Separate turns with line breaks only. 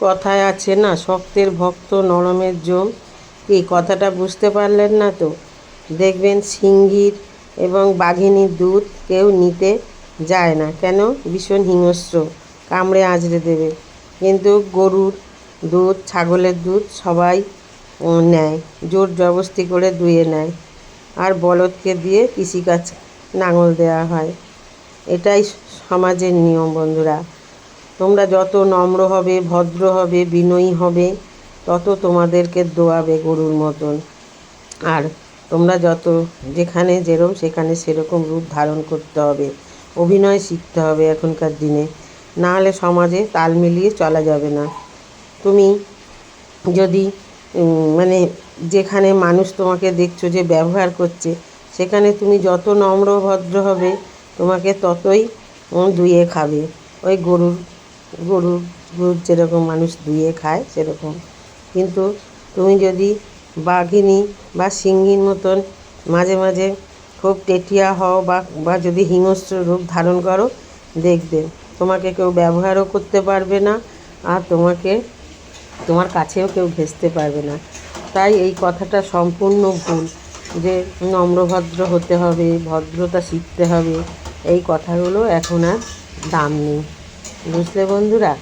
কথায় আছে না, শক্তের ভক্ত নরমের জম। এই কথাটা বুঝতে পারলেন না তো? দেখবেন সিংহীর এবং বাঘিনীর দুধ কেউ নিতে যায় না। কেন? ভীষণ হিংস্র, কামড়ে আঁচড়ে দেবে। কিন্তু গরুর দুধ, ছাগলের দুধ সবাই নেয়। জোর জবস্তি করে দুয়ে নেয়। আর বলদকে দিয়ে কৃষিকাজ নাঙল দেওয়া হয়। এটাই সমাজের নিয়ম বন্ধুরা। তোমরা যত নম্র হবে, ভদ্র হবে, বিনয়ী হবে, তত তোমাদেরকে দোয়াবে গরুর মতন। আর তোমরা যত যেখানে যেরম সেখানে সেরকম রূপ ধারণ করতে হবে। অভিনয় শিখতে হবে এখনকার দিনে। না হলে সমাজে তাল মিলিয়ে চলা যাবে না। তুমি যদি মানে যেখানে মানুষ তোমাকে দেখছ যে ব্যবহার করছে, সেখানে তুমি যত নম্র, ভদ্র হবে, তোমাকে ততই দুইয়ে খাবে। ওই গরুর গরুর গরুর যেরকম মানুষ দুইয়ে খায়, সেরকম। কিন্তু তুমি যদি বাঘিনী বা সিংহীর মতন মাঝে মাঝে খুব টেটিয়া হও বা বা যদি হিংস্র রূপ ধারণ করো, দেখবে তোমাকে কেউ ব্যবহারও করতে পারবে না আর তোমাকে, তোমার কাছেও কেউ ঘেঁচতে পারবে না। তাই এই কথাটা সম্পূর্ণ ভুল যে নম্রভদ্র হতে হবে, ভদ্রতা শিখতে হবে। এই কথাগুলো এখন আর দাম নেই। বুঝলে বন্ধুরা?